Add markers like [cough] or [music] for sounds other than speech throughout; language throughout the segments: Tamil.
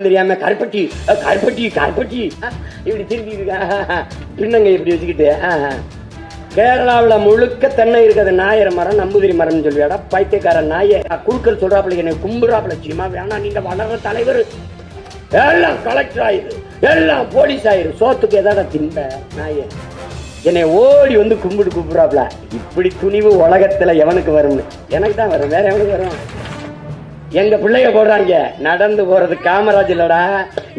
தெரியாம கருப்பட்டி கருப்பட்டி கருப்பட்டி. இப்படி திரும்பி இருக்கா? பின்னங்க இப்படி வச்சுக்கிட்டு கேரளாவில் முழுக்க தென்னை இருக்கிறது நாயர மரம் நம்பூதிரி மரம்னு சொல்லியாடா பைத்தியக்கார நாய. குழுக்கள் சொல்றாப்புல என்னை கும்புறாப்புல சீமா வேணா நீங்க வளர்ற தலைவர். எல்லாம் கலெக்டர் ஆயிரு எல்லாம் போலீஸ் ஆயிரு சோத்துக்கு எதாடா திம்ப நாய? என்னை ஓடி வந்து கும்பிடு கும்பிடுறாப்புல இப்படி துணிவு உலகத்துல எவனுக்கு வரும்னு? எனக்கு தான் வரும். வேற எவனுக்கு வரும்? எங்க பிள்ளைய போடுறாங்க. நடந்து போறது காமராஜ் இல்லடா.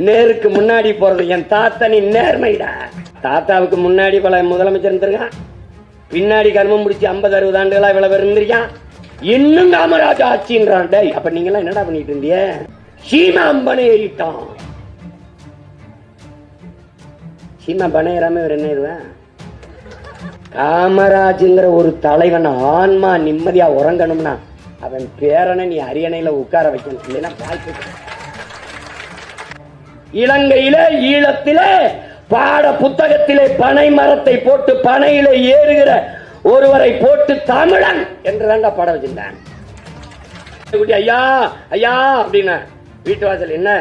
நேருக்கு முன்னாடி போறது என் தாத்தனி நேர்மைடா. தாத்தாவுக்கு முன்னாடி பல முதலமைச்சர் இருந்திருக்கான். பின்னாடி கர்மம் முடிச்சு ஐம்பது அறுபது ஆண்டுகளா இவ்வளவு பேர் இருந்திருக்கான். இன்னும் காமராஜ் ஆட்சின்றான். டேய் அப்ப நீங்க எல்லாம் என்னடா பண்ணிட்டு இருந்தீங்க? சீமா அம்பனை ஏறிட்டான். சீமா பனையராம இவர் என்ன ஏறுவேன் காமராஜுங்கிற ஒரு தலைவன் ஆன்மா நிம்மதியா உறங்கணும்னா அவன் பேரனை நீ அரியணையில உட்கார வைக்கணும். இல்லைன்னா வாய்ப்பு இல்லை. இலங்கையிலே ஈழத்திலே பாட புத்தகத்திலே பனை மரத்தை போட்டு பனையிலே ஏறுகிற ஒருவரை போட்டு தமிழன் என்று தாண்டா பாட வச்சிருந்தான். ஐயா ஐயா அப்படின்னா வீட்டு வாசல் என்ன?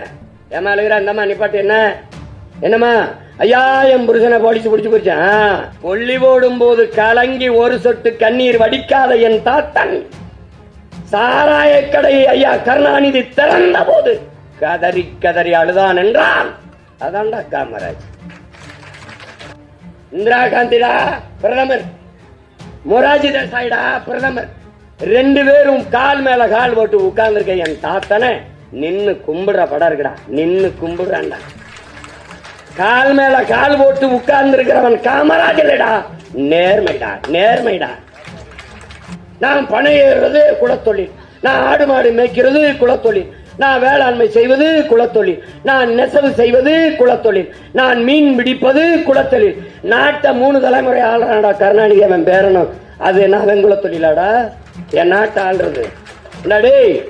ஏமா அழுகிற? இந்தம்மா நிப்பாட்டு என்ன? என்னம்மா? ஐயா என் புருஷனை போடிச்சு பிடிச்சு போச்சான் கொல்லி போடும் போது கலங்கி ஒரு சொட்டு கண்ணீர் வடிக்காத என் தாத்தன். சாராய கடை ஐயா கருணாநிதி திறந்த போது கதறி கதறி அழுதான் என்றான். அதான்டா காமராஜ். இந்திரா காந்திடா பிரதமர். மொராஜி தேசாய்டா பிரதமர். ரெண்டு பேரும் கால் மேல கால் போட்டு உட்கார்ந்துருக்க என் தாத்தனை நின்னு கும்பிடுற படம் இருக்குடா. நின்னு கும்பிடுறான்டா. கால் மேல கால் போட்டு உட்கார்ந்து இருக்கிறவன் காமராஜர்டா நேர்மைடா நேர்மைடா. நான் பணம் ஏறுறது குலத்தொழில். நான் ஆடு மாடு மேய்க்கிறது குலத்தொழில். நான் வேளாண்மை செய்வது குலத்தொழில். நான் நெசவு செய்வது குலத்தொழில். நான் மீன் பிடிப்பது குலத்தொழில். நாட்டை மூணு தலைமுறை ஆளுறான்டா கருணாநிதி அவன் பேரனும். அது என்ன அவன் குலத்தொழிலாடா. என் நாட்டை ஆள்றது. என்னடே?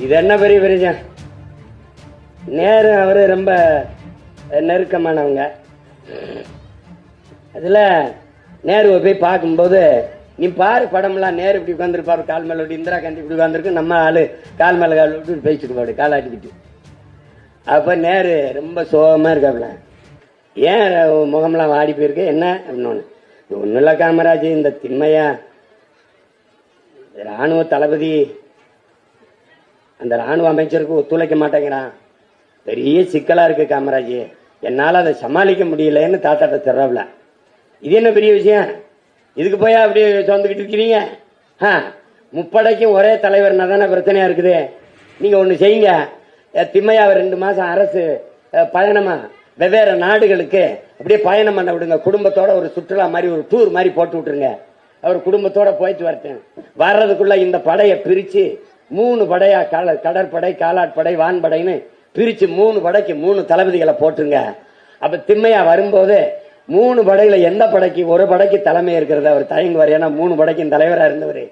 இது என்ன பெரிய பெரிய நேரு அவரு ரொம்ப நெருக்கமானவங்க. அதில் நேருவை போய் பார்க்கும்போது நீ பாரு படம்லாம் நேர் இப்படி உட்காந்துருப்பாரு கால் மேல விட்டு இந்திரா காந்தி இப்படி உட்காந்துருக்கு நம்ம ஆளு கால் மேல கால் விட்டு பேசிட்டு காலாட்டிக்கிட்டு அப்ப நேரு ரொம்ப சோகமா இருக்காப்புல. ஏன் முகம்லாம் வாடி போயிருக்கு? என்ன அப்படின்னு ஒன்றும் இல்லை காமராஜ் இந்த திண்மையா. ராணுவ தளபதி அந்த ராணுவ அமைச்சருக்கு ஒத்துழைக்க மாட்டேங்கிறான். பெரிய சிக்கலா இருக்கு காமராஜ். என்னால் அதை சமாளிக்க முடியலன்னு தாத்தாட்ட தர்றாப்ல இது என்ன பெரிய விஷயம்? இதுக்கு போய் அப்படியே சொந்துக்கிட்டு இருக்கிறீங்க? ஆ, முப்படைக்கும் ஒரே தலைவர்னா தானே பிரச்சனையாக இருக்குது. நீங்கள் ஒன்று செய்யுங்க. திம்மையாவை ரெண்டு மாதம் அரசு பயணமாக வெவ்வேறு நாடுகளுக்கு அப்படியே பயணம் பண்ண விடுங்க. குடும்பத்தோட ஒரு சுற்றுலா மாதிரி ஒரு டூர் மாதிரி போட்டு விட்டுருங்க. அவர் குடும்பத்தோட போயிட்டு வரட்டேன் வர்றதுக்குள்ள இந்த படையை பிரித்து மூணு படையா கால கடற்படை காலாட்படை வான்படைன்னு பிரித்து மூணு படைக்கு மூணு தளபதிகளை போட்டுருங்க. அப்போ திம்மையா வரும்போது மூணு படையில எந்த படைக்கு ஒரு படைக்கு தலைமை இருக்கிறது அவர் தயங்குவார். ஏன்னா மூணு படைக்கும் தலைவராக இருந்தவர்.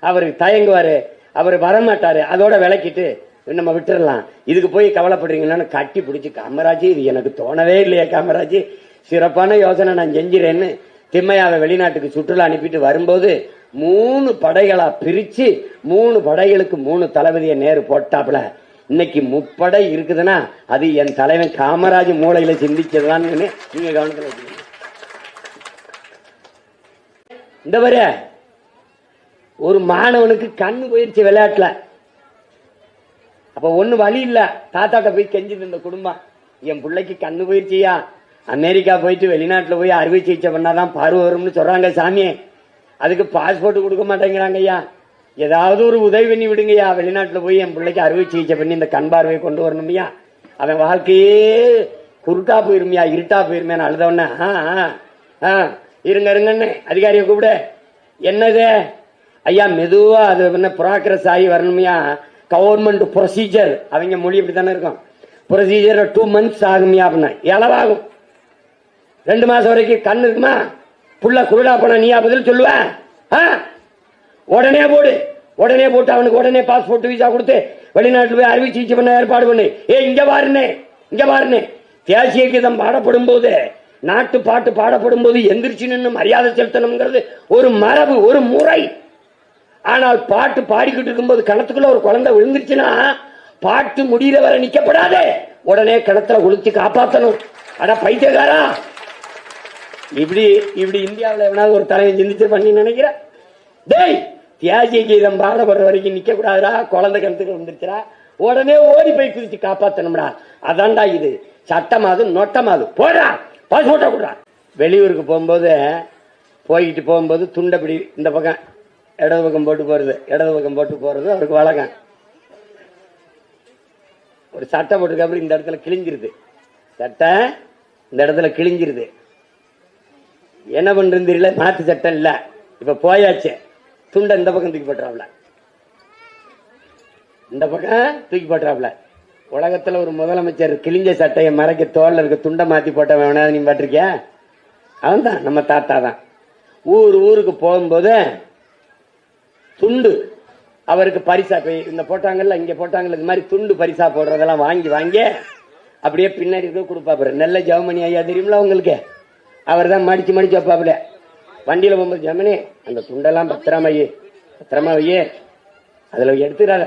அவருக்கு தயங்குவார். அவர் வரமாட்டார். அதோட விளக்கிட்டு நம்ம விட்டுறலாம். இதுக்கு போய் கவலைப்படுறீங்களான்னு கட்டி பிடிச்சி காமராஜ் இது எனக்கு தோணவே இல்லையா காமராஜ். சிறப்பான யோசனை நான் செஞ்சிடறேன்னு திம்மையாவை வெளிநாட்டுக்கு சுற்றுலா அனுப்பிட்டு வரும்போது மூணு படைகளா பிரிச்சு மூணு படைகளுக்கு மூணு தளபதியை நேரு போட்டாப்புல. இன்னைக்கு முப்படை இருக்குதுன்னா அது என் தலைவன் காமராஜ் மூளையில சிந்திச்சதுதான்னு நீங்க கவனத்தில் வச்சுக்கோங்க. இந்த வர ஒரு மாணவனுக்கு கண்ணு போயிருச்சு விளையாட்டுல. அப்ப ஒண்ணு வழி இல்ல. தாத்தாட்ட போய் கெஞ்சுது இந்த குடும்பம். என் பிள்ளைக்கு கண்ணு போயிருச்சியா? அமெரிக்கா போயிட்டு வெளிநாட்டுல போய் அறுவை சிகிச்சை பண்ணாதான் பார்வை வரும்னு சொல்றாங்க சாமி. அதுக்கு பாஸ்போர்ட் கொடுக்க மாட்டேங்கிறாங்க ஐயா. ஏதாவது ஒரு உதவி பண்ணி விடுங்கய்யா வெளிநாட்டுல போய் என் பிள்ளைக்கு அறுவை சிகிச்சை பண்ணி இந்த கண் பார்வையை கொண்டு வரணும்யா அவன் வாழ்க்கையே குருட்டா போயிருமியா இருட்டா போயிருமேன்னு அழுதவன ஆ ஆ, ஆ. இருங்க இருங்கன்னு அதிகாரியை கூப்பிடு. என்னது? ஐயா மெதுவாக அது என்ன ப்ராக்ரஸ் ஆகி வரணுமையா? கவர்மெண்ட் ப்ரொசீஜர் அவங்க மொழி இப்படி தானே இருக்கும் ப்ரொசீஜர் டூ மந்த்ஸ் ஆகுமையா அப்படின்னா எளவாகும். ரெண்டு மாசம் வரைக்கும் கண் இருக்குமா? புள்ள குருடா போனா நீயா பதில் சொல்லுவ? ஆ? உடனே போடு. உடனே போட்டு அவனுக்கு உடனே பாஸ்போர்ட் விசா கொடுத்து வெளிநாட்டில் போய் அறுவை சிகிச்சை பண்ண ஏற்பாடு பண்ணு. ஏ இங்க பாருன்னு இங்க பாருன்னு தேசிய கீதம் பாடப்படும் போது நாட்டு பாட்டு பாடப்படும் போது எந்திரிச்சு நின்று மரியாதை செலுத்தணுங்கிறது ஒரு மரபு ஒரு முறை. ஆனால் பாட்டு பாடிக்கிட்டு இருக்கும்போது கணத்துக்குள்ள ஒரு குழந்தை விழுந்துருச்சுன்னா பாட்டு முடியல வரை நிக்கப்படாதே. உடனே கிணத்துல குளிச்சு காப்பாத்தணும். அட பைத்தியக்காரா! இப்படி இப்படி இந்தியாவில் எவனாவது ஒரு தலையை சிந்திச்சு பண்ணி நினைக்கிற? டேய் தியாகி கீதம் பாடப்படுற வரைக்கும் நிக்க கூடாதுடா குழந்தை கிணத்துக்கு வந்துருச்சுடா உடனே ஓடி போய் குதிச்சு காப்பாத்தணும்டா. அதான்டா இது. சட்டமாது நொட்டமாது. போடா! பாஸ்போர்ட்டை கொடுறா வெளியூருக்கு போகும்போது போய்கிட்டு போகும்போது துண்டப்படி இந்த பக்கம் இடது பக்கம் போட்டு போகிறது இடது பக்கம் போட்டு போகிறது அவருக்கு வழக்கம். ஒரு சட்டை போட்டுருக்கப்புறம் இந்த இடத்துல கிழிஞ்சிருது. சட்டை இந்த இடத்துல கிழிஞ்சிருது. என்ன பண்றது தெரியல மாத்து சட்டம் இல்லை. இப்போ போயாச்சு. துண்டை இந்த பக்கம் தூக்கி போட்டுறாப்ல. இந்த பக்கம் தூக்கி போட்டுறாப்ல. உலகத்துல ஒரு முதலமைச்சர் கிழிஞ்ச சட்டையை மறைக்க தோல்ல இருக்க துண்டை மாத்தி போட்டவன் வேணாவது நீ பாட்டிருக்கியா அவன் தான் நம்ம தாத்தா தான் ஊர் ஊருக்கு போகும்போது துண்டு அவருக்கு பரிசா போய் இந்த போட்டாங்கல்ல இங்க போட்டாங்கல்ல இது மாதிரி துண்டு பரிசா போடுறதெல்லாம் வாங்கி வாங்கி அப்படியே பின்னாடி இருக்க கொடுப்பாப்புற நெல்ல ஜவமணி ஐயா தெரியுமில உங்களுக்கு? அவர் தான் மடிச்சு மடிச்சு வைப்பாப்புல. வண்டியில போகும்போது ஜமனி அந்த துண்டெல்லாம் பத்திரமா ஐயே பத்திரமா ஐயே அதுல எடுத்துடாத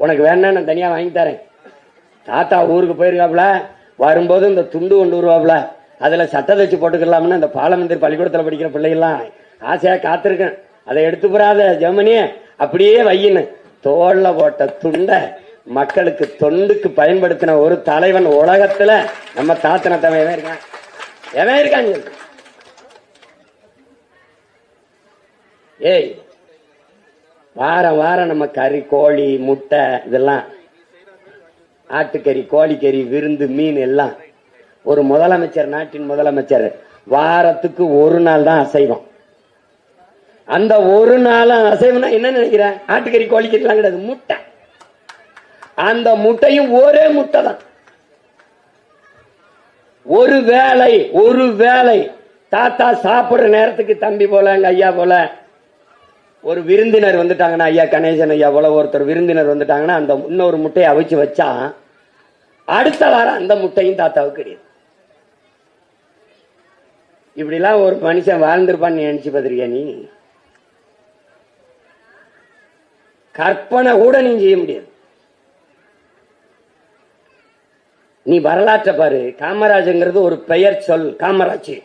உனக்கு வேணா நான் தனியா வாங்கி தரேன். தாத்தா ஊருக்கு போயிருக்காப்புல வரும்போது இந்த துண்டு கொண்டு வருவாப்புல. அதில் சட்டை தச்சு போட்டுக்கலாம்னு இந்த பாலமந்திரி பள்ளிக்கூடத்தில் படிக்கிற பிள்ளைகள்லாம் ஆசையாக காத்திருக்கேன். அதை எடுத்து போறாத ஜெர்மனியே அப்படியே வையின்னு. தோல்ல போட்ட துண்டை மக்களுக்கு தொண்டுக்கு பயன்படுத்தின ஒரு தலைவன் உலகத்துல நம்ம தாத்தன எவன் இருக்கான்? எவன் இருக்காங்க ஏய் வாரம் வாரம் நம்ம கறி கோழி முட்டை இதெல்லாம் ஆட்டுக்கறி கோழிக்கறி விருந்து மீன் எல்லாம். ஒரு முதலமைச்சர் நாட்டின் முதலமைச்சர் வாரத்துக்கு ஒரு நாள் தான் அசைவம். அந்த ஒரு நாள் அசைவம்னா என்ன நினைக்கிற? ஆட்டுக்கறி கோழிக்கறி எல்லாம் கிடையாது முட்டை. அந்த முட்டையும் ஒரே முட்டை தான். ஒரு வேளை ஒரு வேளை தாத்தா சாப்பிடுற நேரத்துக்கு தம்பி போல எங்க ஐயா போல ஒரு விருந்தினர் வந்துட்டாங்கன்னா ஐயா கணேசன் ஐயா போல ஒருத்தர் விருந்தினர் வந்துட்டாங்கன்னா அந்த இன்னொரு முட்டையை அவிச்சு வச்சா அடுத்த வாரம் அந்த முட்டையும் தாத்தாவுக்கு கிடையாது. இப்படிலாம் ஒரு மனுஷன் வாழ்ந்திருப்பான்னு நினைச்சு பார்த்திருக்கியா நீ? கற்பனை கூட நீ செய்ய முடியாது. நீ வரலாற்றை பாரு. காமராஜங்கிறது ஒரு பெயர் சொல் காமராஜ்.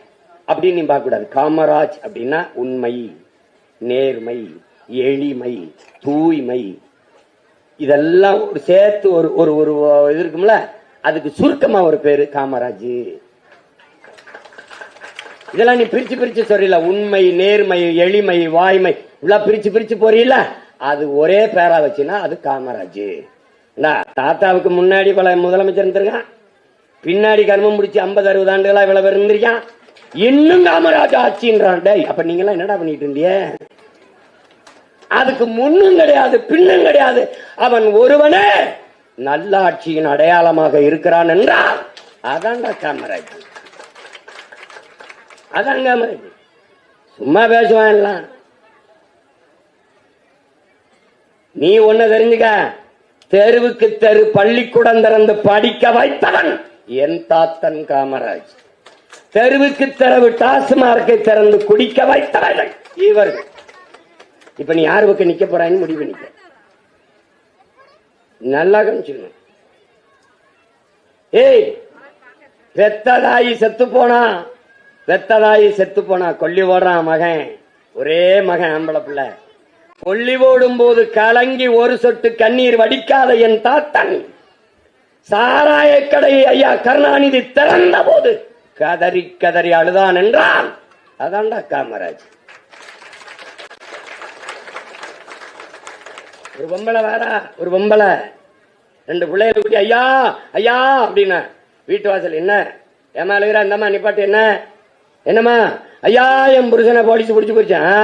அப்படின்னு நீ பார்க்க கூடாது காமராஜ் அப்படின்னா உண்மை. நேர்மை எளிமை தூய்மை. இதெல்லாம் ஒரு சேர்த்து ஒரு ஒரு ஒரு இது இருக்கும்ல? அதுக்கு சுருக்கமா ஒரு பேரு காமராஜ். இதெல்லாம் நீ பிரிச்சு பிரிச்சு சொல்றீல உண்மை நேர்மை எளிமை வாய்மை. இவ்வளவு பிரிச்சு பிரிச்சு போறீல அது ஒரே பேரா வச்சுன்னா அது காமராஜ். என்ன, தாத்தாவுக்கு முன்னாடி பல முதலமைச்சர் இருந்திருக்கான். பின்னாடி கர்மம் முடிச்சு ஐம்பது அறுபது ஆண்டுகளா இவ்வளவு இருந்திருக்கான். இன்னும் காமராஜ் ஆட்சின்றான். டேய் அப்ப நீங்க எல்லாம் என்னடா பண்ணிட்டு இருந்தியே? அதுக்கு முன்னும் கிடையாது பின்னும் கிடையாது. அவன் ஒருவனே நல்லாட்சியின் அடையாளமாக இருக்கிறான் என்றால் அதான்டா காமராஜ். அதான் காமராஜ். சும்மா பேசுவான் எல்லாம். நீ ஒண்ணு தெரிஞ்சுக்க. தெருவுக்கு தெரு பள்ளிக்கூடம் திறந்து படிக்க வைத்தவன் என் தாத்தன் காமராஜ். தெருவுக்கு தெருவு டாஸ்மார்க்கை திறந்து குடிக்க வைத்தவர்கள் இவர்கள். இப்ப நீ யார் பக்கம் நிக்க போறான்னு முடிவு நிக்க நல்லா கவனிச்சுக்கணும். ஏய் பெத்ததாயி செத்து போனா பெத்ததாயி செத்து போனா கொல்லி ஓடுறான் மகன். ஒரே மகன் ஆம்பளை பிள்ளை. கொல்லி ஓடும் போது கலங்கி ஒரு சொட்டு கண்ணீர் வடிக்காத என் தாத்தன். சாராய கடை ஐயா கருணாநிதி திறந்த போது கதறி கதறி அழுதான் என்றான். அதான்டா காமராஜ். ஒரு பொம்பளை வேற ஒரு பொம்பளை. ரெண்டு பிள்ளைகளை கூட்டி ஐயா ஐயா அப்படின்னா வீட்டு வாசல் என்ன? ஏமா அழுகிற? இந்தம்மா நிப்பாட்டு என்ன? என்னம்மா? ஐயா என் புருஷனை போலீஸ் பிடிச்சி போயிடுச்சான் ஆ,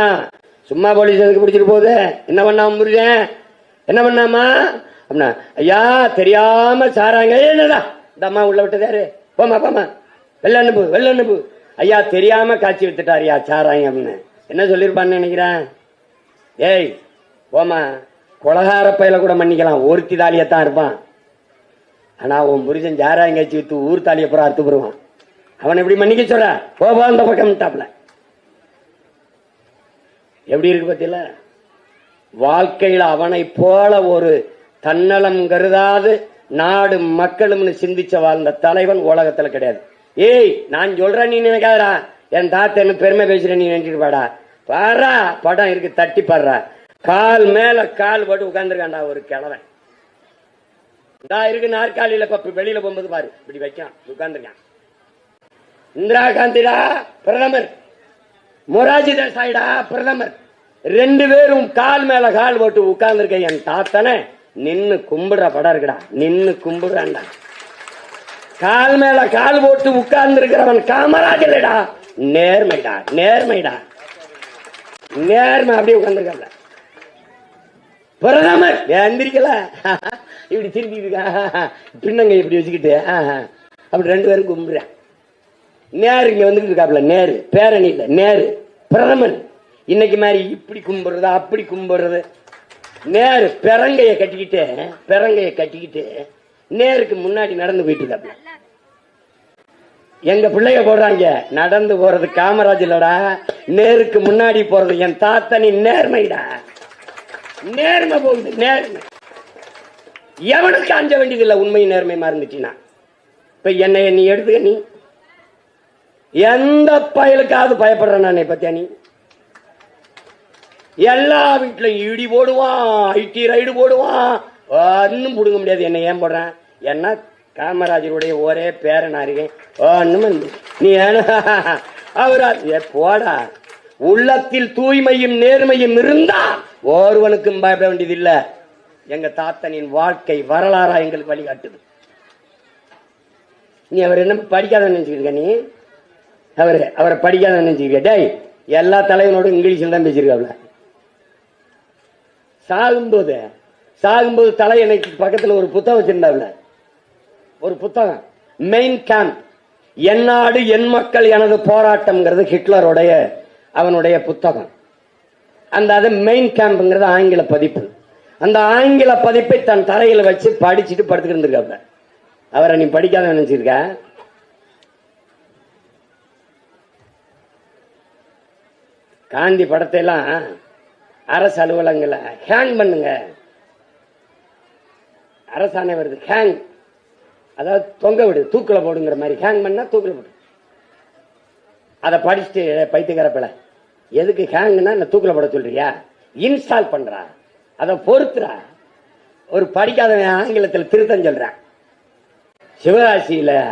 சும்மா போலீஸ் எதுக்கு பிடிச்சிட்டு போகுது? என்ன பண்ணா உன் என்ன பண்ணாமா அப்படின்னா ஐயா தெரியாம சாராங்க. என்னடா? இந்த அம்மா உள்ள விட்டதாரு போமா போமா வெள்ள அனுப்பு வெள்ள அனுப்பு ஐயா தெரியாம காட்சி வித்துட்டாரியா சாராங்க அப்படின்னு. என்ன சொல்லியிருப்பான்னு நினைக்கிறேன்? ஏய் போமா கொலகார பயில கூட மன்னிக்கலாம். ஒருத்தி தாலியத்தான் இருப்பான். ஆனா உன் புருஷன் ஜாராயங்காய்ச்சி வித்து ஊர் தாலியை பூரா அறுத்து போடுவான். அவன் எப்படி மன்னிக்க சொல்ற? போ அந்த பக்கம் டாப்ல எப்படி இருக்கு பத்தியில? வாழ்க்கையில அவனை போல ஒரு தன்னலம் கருதாது நாடு மக்களும்னு சிந்திச்ச வாழ்ந்த தலைவன் உலகத்துல கிடையாது. ஏய் நான் சொல்றேன் நீ நினைக்காதடா. என் தாத்தன்னு பெருமை பேசுற நீ நினைச்சிட்டு பாடா. பாடுறா. படம் இருக்கு தட்டி பாடுறா. கால் மேல கால் போட்டு உட்கார்ந்துருக்கான்டா ஒரு கிழவன். இதா இருக்கு நாற்காலியில வெளியில போகும்போது பாரு. இப்படி வைக்கான். உட்கார்ந்துருக்கான். இந்திரா காந்திடா பிரதமர். மொராஜி தேசாயிடா பிரதமர். ரெண்டு பேரும் கால் மேல கால் போட்டு உட்கார்ந்துருக்க என் தாத்தனை நின்னு கும்பிடுற படம் இருக்குடா. நின்னு கும்பிடுறான்டா. கால் மேல கால் போட்டு உட்கார்ந்து இருக்கிறவன் நேர்மைடா நேர்மைடா. நேர்மை அப்படியே உட்கார்ந்துருக்கல பிரதமர். எந்திரிக்கல? இப்படி திருப்பி இருக்கா? பின்னங்க இப்படி வச்சுக்கிட்டு அப்படி ரெண்டு பேரும் கும்பிடுறேன் நேரு இங்க வந்துட்டு இருக்காப்ல நேரு. பேரணி இல்ல நேரு. பிரதமர். இன்னைக்கு மாதிரி இப்படி கும்பிடுறது அப்படி கும்பிடுறது. நேரு பெரங்கைய கட்டிக்கிட்டு பெரங்கைய கட்டிக்கிட்டு நேருக்கு முன்னாடி நடந்து போயிட்டு இருக்காப்ல எங்க பிள்ளைய போடுறாங்க நடந்து போறது காமராஜ் இல்லடா. நேருக்கு முன்னாடி போறது என் தாத்தனி நேர்மைடா. நேர்மை போகுது நேர்மை. எவனுக்கு அஞ்ச வேண்டியதில்லை உண்மை நேர்மை மறந்துச்சுன்னா இப்ப என்னை நீ எடுத்துக்க நீ. எந்த பயலுக்காவது பயப்படுற நான் பத்தியா நீ எல்லா வீட்லயும் இடி போடுவான் ஐடி ரைடு போடுவான். ஒன்றும் புடுங்க முடியாது என்ன ஏன் போடுறேன்? என்ன? காமராஜருடைய ஒரே பேரனா இருக்கேன். ஒண்ணும் நீ ஏன்னா [laughs] அவரா? போடா. உள்ளத்தில் தூய்மையும் நேர்மையும் இருந்தா ஒருவனுக்கும் பயப்பட வேண்டியதில்லை. எங்க தாத்தனின் வாழ்க்கை வரலாறா எங்களுக்கு வழிகாட்டுது. நீ அவர் என்ன படிக்காத நினைச்சிருக்க நீ? அவரு அவரை படிக்காத நினைச்சிருக்க. டேய் எல்லா தலைவனோடும் இங்கிலீஷில் தான் பேசியிருக்காப்ல. சாகும்போது சாகும்போது தலையணைக்கு பக்கத்தில் ஒரு புத்தகம் வச்சிருந்தாப்ல. ஒரு புத்தகம். மெயின் கேம்ப் என் நாடு என் மக்கள் எனது போராட்டம்ங்கிறது ஹிட்லருடைய அவனுடைய புத்தகம். அந்த அது மெயின் கேம்ப்ங்கிறது ஆங்கில பதிப்பு. அந்த ஆங்கில பதிப்பை தன் தலையில் வச்சு படிச்சுட்டு படுத்துக்கிட்டு இருந்திருக்காப்ல. அவரை நீ படிக்காத நினைச்சிருக்க காந்தி படத்தை எல்லாம் அரசு அலுவலகங்களை ஹேங் பண்ணுங்க. அரசாணை வருது ஹேங் அதாவது தொங்க விடு தூக்கில போடுங்கிற மாதிரி ஹேங் பண்ணா தூக்கில போடு. அதை படிச்சுட்டு பைத்தியக்கார எதுக்கு ஹேங்னா என்ன தூக்கில் போட சொல்றியா? இன்ஸ்டால் பண்றா. அதை பொறுத்துறா. ஒரு படிக்காதவன் ஆங்கிலத்தில் திருத்தம் சொல்றான். சிவகாசியில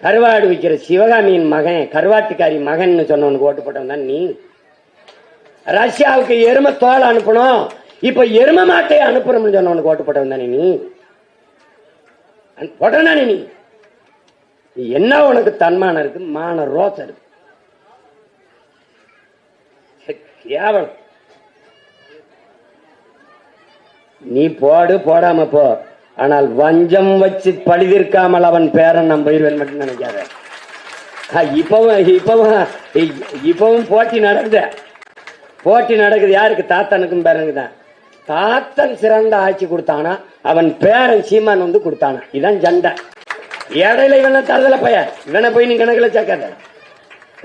கருவாடு விற்கிற சிவகாமியின் மகன் கருவாட்டுக்காரி மகன் சொன்னவனுக்கு ஓட்டு போட்டவன் தான் நீ. ரஷ்யாவுக்கு எருமை தோல் அனுப்பணும். இப்ப எரும மாட்டை அனுப்புறோம்னு சொன்னவனுக்கு ஓட்டு போட்டவன் தானே நீ? போட்டானே நீ. நீ என்ன உனக்கு தன்மானம் இருக்கு? மான ரோசம் இருக்கு. கேவலம் நீ போடு போடாம போ. ஆனால் வஞ்சம் வச்சு பழிதிருக்காமல் அவன் பேரன் நம்ம பயிர்வன் மட்டும் நினைக்காத இப்பவும் இப்பவும் இப்பவும் போட்டி நடக்குது. போட்டி நடக்குது. யாருக்கு? தாத்தனுக்கும் பேரனுக்கு தான். தாத்தன் சிறந்த ஆட்சி கொடுத்தானா அவன் பேரன் சீமான் வந்து கொடுத்தானா. இதான் சண்டை. இடையில இவனை தரதல பைய. இவனை போய் நீ கணக்கில் சேர்க்காத.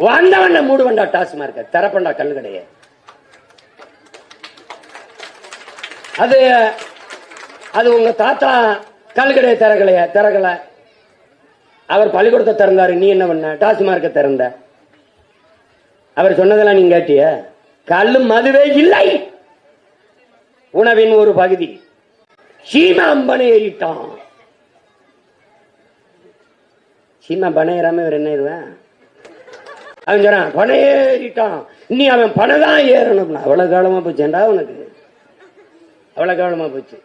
வந்தவன மூடுவண்டா டாஸ்மார்க்க. திறப்பண்டா கல்லு கிடையாது அது அது உங்க தாத்தா கல்கடையை திறகலையா திறக்கல. அவர் பள்ளிக்கூடத்தை திறந்தாரு. நீ என்ன பண்ண? டாஸ்மார்க்க திறந்த. அவர் சொன்னதெல்லாம் நீங்க கேட்டிய? கல்லு மதுவே இல்லை. உணவின் ஒரு பகுதி. சீமா அம்பனை ஏறிட்டான். சீமா பனை ஏறாம இவர் என்ன ஏறுவேன்? அவன் சொன்னான் பனை ஏறிட்டான். நீ அவன் பணம் தான் ஏறணும்னா அவ்வளவு காலமா போச்சேன்டா உனக்கு? அவ்வளவு காலமா போச்சு.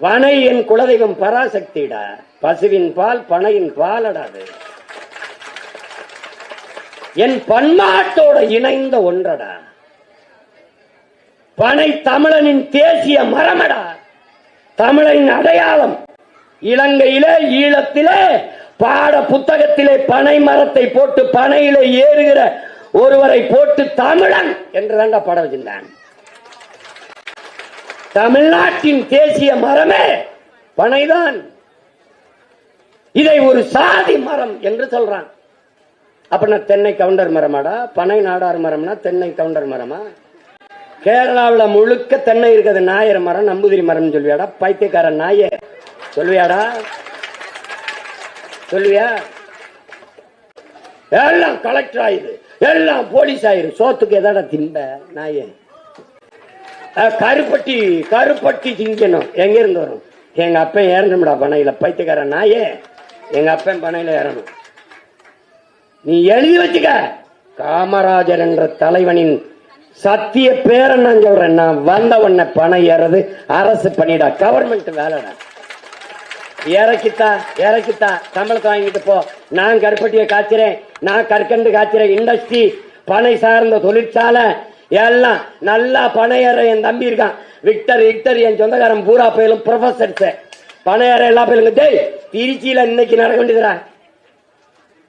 பனை என் குலதெய்வம் பராசக்திடா. பசுவின் பால் பனையின் பாலடாது என் பண்பாட்டோட இணைந்த ஒன்றடா. பனை தமிழனின் தேசிய மரமடா. தமிழின் அடையாளம் இலங்கையிலே ஈழத்திலே பாட புத்தகத்திலே பனை மரத்தை போட்டு பனையிலே ஏறுகிற ஒருவரை போட்டு தமிழன் என்று தாண்டா பாட வச்சிருந்தான். தமிழ்நாட்டின் தேசிய மரமே பனைதான். இதை ஒரு சாதி மரம் என்று சொல்றான். அப்படின்னா தென்னை கவுண்டர் மரமாடா? பனை நாடார் மரம்னா தென்னை கவுண்டர் மரமா? கேரளாவில் முழுக்க தென்னை இருக்கிறது நாயர் மரம் நம்புதிரி மரம்னு சொல்லுவியாடா? பைத்தியக்கார நாய. சொல்லுவியாடா? சொல்லுவியா? எல்லாம் கலெக்டர் ஆயிரு. எல்லாம் போலீஸ் ஆயிரு. சோத்துக்கு எதாடா திம்ப நாயே? கருப்பட்டி கருப்பட்டி சிங்கனம் எங்க இருந்து வரும்? எங்க அப்பன் ஏறணும்டா பனையில பைத்தியக்கார நாயே எங்க அப்பன் பனையில ஏறணும் நீ எழுதி வச்சுக்க. காமராஜர் என்ற தலைவனின் சத்திய பேரன் நான் சொல்றேன். நான் வந்த உடனே பணம் ஏறது அரசு பண்ணிடா. கவர்மெண்ட் வேலைடா. இறக்கித்தா இறக்கித்தா. சம்பளத்தை வாங்கிட்டு போ. நான் கருப்பட்டியை காய்ச்சிறேன். நான் கற்கண்டு காய்ச்சிறேன். இண்டஸ்ட்ரி பனை சார்ந்த தொழிற்சாலை எல்லாம் நல்லா பனையற என் தம்பி இருக்கான். விக்டர் விக்டர் என் சொந்தக்காரன் பூரா பயிலும் ப்ரொஃபஸர்ஸ் பனையற எல்லா பயிலுங்க டேய் திருச்சியில இன்னைக்கு நடக்க வேண்டியதுடா?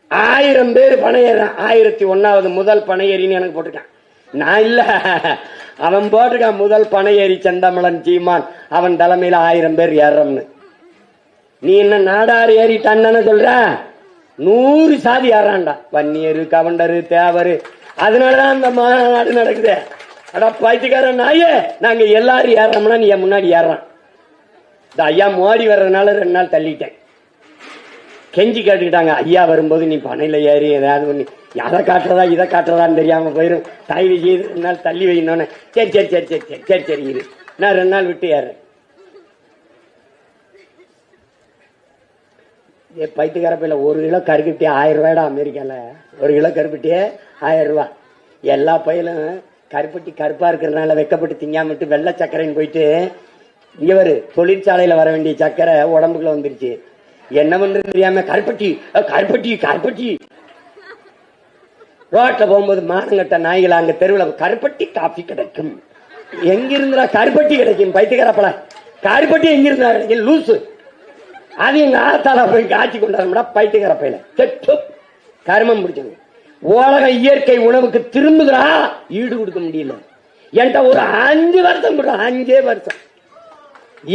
ஆயிரம் பேர் பனை ஏறான் ஆயிரத்தி ஒன்னாவது முதல் பனையறின்னு எனக்கு போட்டிருக்கான். நான் இல்ல. அவன் போட்டிருக்கான் முதல் பனை செந்தமலன் செந்தமிழன் சீமான். அவன் தலைமையில ஆயிரம் பேர் ஏறம்னு நீ என்ன நாடாறு ஏறிட்டான்னு சொல்ற? நூறு சாதி ஏறான்டா. வன்னியரு கவண்டரு தேவரு. அதனாலதான் அந்த மாநாடு நடக்குது. அடா பைத்தியக்காரன் நாயே நாங்க எல்லாரும் ஏறோம்னா நீ என் முன்னாடி ஏறான் இந்த ஐயா மோடி வர்றதுனால ரெண்டு நாள் தள்ளிட்டேன். கெஞ்சி கேட்டுக்கிட்டாங்க ஐயா வரும்போது நீ பனையில ஏறி ஏதாவது ஒன்று அதை காட்டுறதா இதை காட்டுறதான்னு தெரியாம போயிடும் தயவு செய்து ரெண்டு நாள் தள்ளி வைக்கணும்னு சரி சரி சரி சரி சரி சரி சரி இரு. நான் ரெண்டு நாள் விட்டு ஏறேன் ஏ பைத்துக்கார ஒரு கிலோ கருப்பட்டி ஆயிரம் ரூபாய்டா அமெரிக்காவில் ஒரு கிலோ கருப்பிட்டியே ஆயிரம் ரூபா. எல்லா பையிலும் கருப்பட்டி கருப்பாக இருக்கிறதுனால வெக்கப்பட்டு திங்காமட்டு வெள்ளை சர்க்கரைன்னு போயிட்டு இங்கே வரு தொழிற்சாலையில் வர வேண்டிய சர்க்கரை உடம்புக்குள்ள வந்துருச்சு. என்ன பண்ணுறது தெரியாம கருப்பட்டி கருப்பட்டி கருப்பட்டி. ரோட்டில் போகும்போது மானங்கட்ட நாய்கள் அங்கே தெருவில் கருப்பட்டி காஃபி கிடைக்கும். எங்கிருந்தா கருப்பட்டி கிடைக்கும்? பைத்தியக்காரப்பல கருப்பட்டி எங்கிருந்தா கிடைக்கும் லூசு அது எங்க ஆத்தால போய் காட்சி கொண்டாடும்டா பைத்தியக்கார பையில செட்டு கருமம் பிடிச்சது உலக இயற்கை உணவுக்கு திரும்புகிறா ஈடு கொடுக்க முடியல. என்கிட்ட ஒரு அஞ்சு வருஷம் கூட அஞ்சே வருஷம்.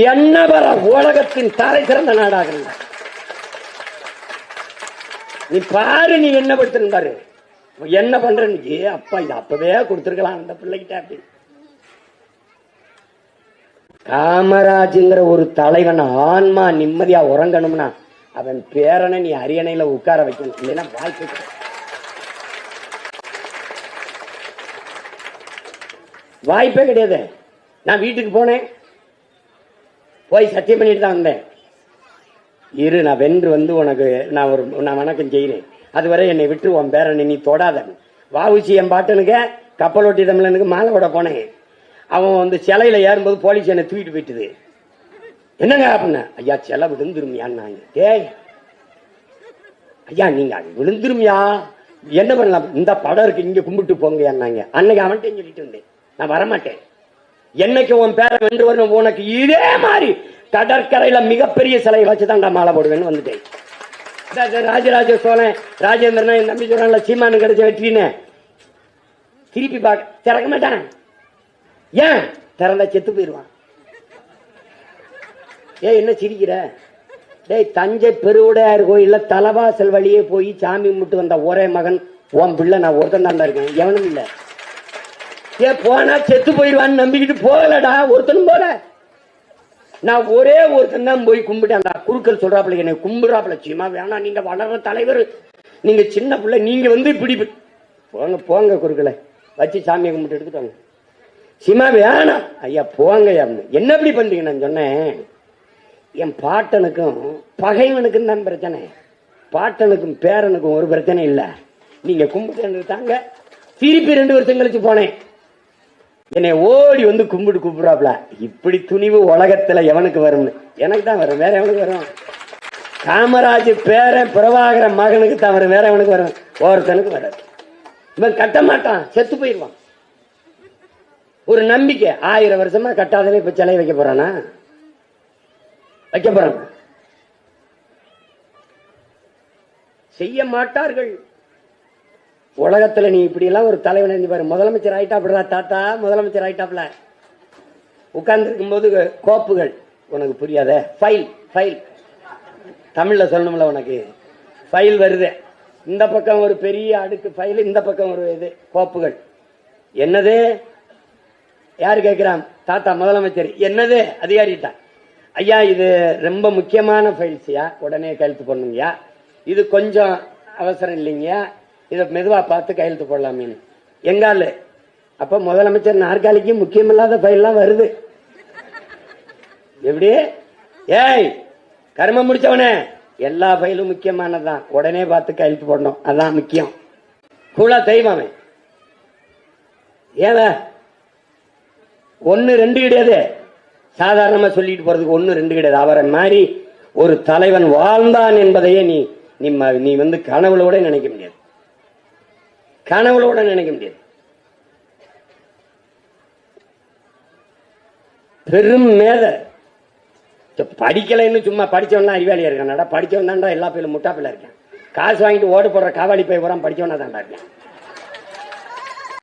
என்ன வர உலகத்தின் தலை சிறந்த நாடாக நீ பாரு நீ என்ன படுத்துன்னு பாரு என்ன பண்றன்னு அப்பா இது அப்பவே கொடுத்துருக்கலாம் அந்த பிள்ளைகிட்ட அப்படி காமராஜுங்கிற ஒரு தலைவன் ஆன்மா நிம்மதியா உறங்கணும்னா அவன் பேரனை நீ அரியணையில உட்கார வைக்கணும். இல்லைன்னா வாழ்க்கை வாய்ப்பே கிடையாது. நான் வீட்டுக்கு போனேன். போய் சத்தியம் பண்ணிட்டு தான் வந்தேன். இரு நான் வென்று வந்து உனக்கு நான் ஒரு நான் வணக்கம் செய்கிறேன். அதுவரை என்னை விட்டு உன் பேரனை நீ தொடாத. வாவுச்சி என் பாட்டனுக்கு கப்பலோட்டி தமிழனுக்கு மாலை விட போனேன். அவன் வந்து சிலையில ஏறும்போது போலீஸ் என்னை தூக்கிட்டு போயிட்டுது. என்னங்க அப்படின்னா ஐயா சிலை விழுந்துருமியான்னாங்க. டேய் ஐயா நீங்க அது விழுந்துருமியா? என்ன பண்ணலாம்? இந்த படம் இருக்கு இங்க கும்பிட்டு போங்கன்னாங்க அன்னைக்கு அவன்கிட்ட சொல்லிட்டு வந்தேன். நான் வரமாட்டேன். என்னைக்கு உன் பேரை வென்று வரணும்? உனக்கு இதே மாதிரி கடற்கரையில மிகப்பெரிய சிலையை வச்சுதான்டா மாலை போடுவேன்னு வந்துட்டேன். ராஜராஜ சோழன் ராஜேந்திரன் என் தம்பி சொல்றான்ல சீமானு கிடைச்ச வெற்றின்னு. திருப்பி பார்க்க திறக்க மாட்டான். ஏன்? திறந்தா செத்து போயிடுவான் ஏய் என்ன சிரிக்கிற? டேய் தஞ்சை பெருவுடையார் கோயிலில் தலவாசல் வழியே போய் சாமி கும்பிட்டு வந்த ஒரே மகன் உன் பிள்ளை நான் ஒருத்தன் தான் இருக்கேன். எவனும் இல்ல. ஏ போனா செத்து போயிடுவான்னு நம்பிக்கிட்டு போகலடா ஒருத்தனும் போல. நான் ஒரே ஒருத்தன் தான் போய் கும்பிட்டேன்டா குருக்கள் சொல்றாப்புல என்னை கும்பிடுறாப்புல. சும்மா வேணாம் நீங்க வளர்ற தலைவர். நீங்க சின்ன பிள்ளை நீங்க வந்து இப்படி போங்க போங்க குருக்களை. வச்சு சாமியை கும்பிட்டு எடுத்துட்டாங்க சிமா வேணாம் ஐயா போங்க என்ன இப்படி பண்றீங்க நான் சொன்னேன். என் பாட்டனுக்கும் பகைவனுக்கும் தான் பிரச்சனை. பாட்டனுக்கும் பேரனுக்கும் ஒரு பிரச்சனை இல்லை. நீங்க கும்பிட்டு தாங்க. திருப்பி ரெண்டு வருஷம் கழிச்சு போனேன். என்னை ஓடி வந்து கும்பிட்டு கூப்பிடுறாப்ல. இப்படி துணிவு உலகத்துல எவனுக்கு வரும்னு. எனக்கு தான் வரும். வேற எவனுக்கு வரும்? காமராஜ் பேரன் பிரபாகர மகனுக்கு தான் வரும். வேற எவனுக்கு வரும்? ஒருத்தனுக்கு வராது. இவன் கட்ட மாட்டான். செத்து போயிடுவான். ஒரு நம்பிக்கை. ஆயிரம் வருஷமா கட்டாதவே இப்ப சிலை வைக்க போறானா? வைக்க போறாங்க செய்ய மாட்டார்கள். உலகத்துல நீ இப்படி எல்லாம் ஒரு தலைவன் இருந்து பாரு. முதலமைச்சர் ஆயிட்டாப்ல தாத்தா. முதலமைச்சர் ஆயிட்டாப்ல உட்கார்ந்து இருக்கும்போது கோப்புகள். உனக்கு புரியாத? File file. தமிழ்ல சொல்லணும்ல உனக்கு. ஃபைல் வருது. இந்த பக்கம் ஒரு பெரிய அடுக்கு ஃபைல் இந்த பக்கம் ஒரு இது கோப்புகள். என்னது? யாரு கேட்கிறான் தாத்தா முதலமைச்சர். என்னது? அதிகாரிட்டா ஐயா இது ரொம்ப முக்கியமான ஃபைல்ஸ்யா உடனே கையெழுத்து போடணுங்கய்யா. இது கொஞ்சம் அவசரம் இல்லைங்கய்யா. இதை மெதுவாக பார்த்து கையெழுத்து போடலாமேனு. எங்காலு? அப்போ முதலமைச்சர் நாற்காலிக்கு முக்கியமில்லாத ஃபைல்லாம் வருது. எப்படி? ஏய் கர்மம் முடிச்சவனே. எல்லா ஃபைலும் முக்கியமானதுதான். உடனே பார்த்து கையெழுத்து போடணும். அதான் முக்கியம். கூலா தெய்வமே. ஏவ? ஒன்று ஒன்னு ரெண்டு கிடையாது. சாதாரணமா சொல்லிட்டு போறதுக்கு ஒன்னு ரெண்டு கிடையாது. அவரை மாதிரி ஒரு தலைவன் வாழ்ந்தான் என்பதையே நீ நீ நீ வந்து கனவுல கூட நினைக்க முடியாது. கனவுல கூட நினைக்க முடியாது. பெரும் மேத. படிக்கலைன்னு சும்மா படிச்சவன்லாம் அறிவாளியாக இருக்கான்டா படித்தவன் தான்டா எல்லா பேரும் முட்டா பிள்ளை இருக்கேன். காசு வாங்கிட்டு ஓடு போடுற காவாடி போய் பூரா படித்தவனா தான்டா இருக்கேன்.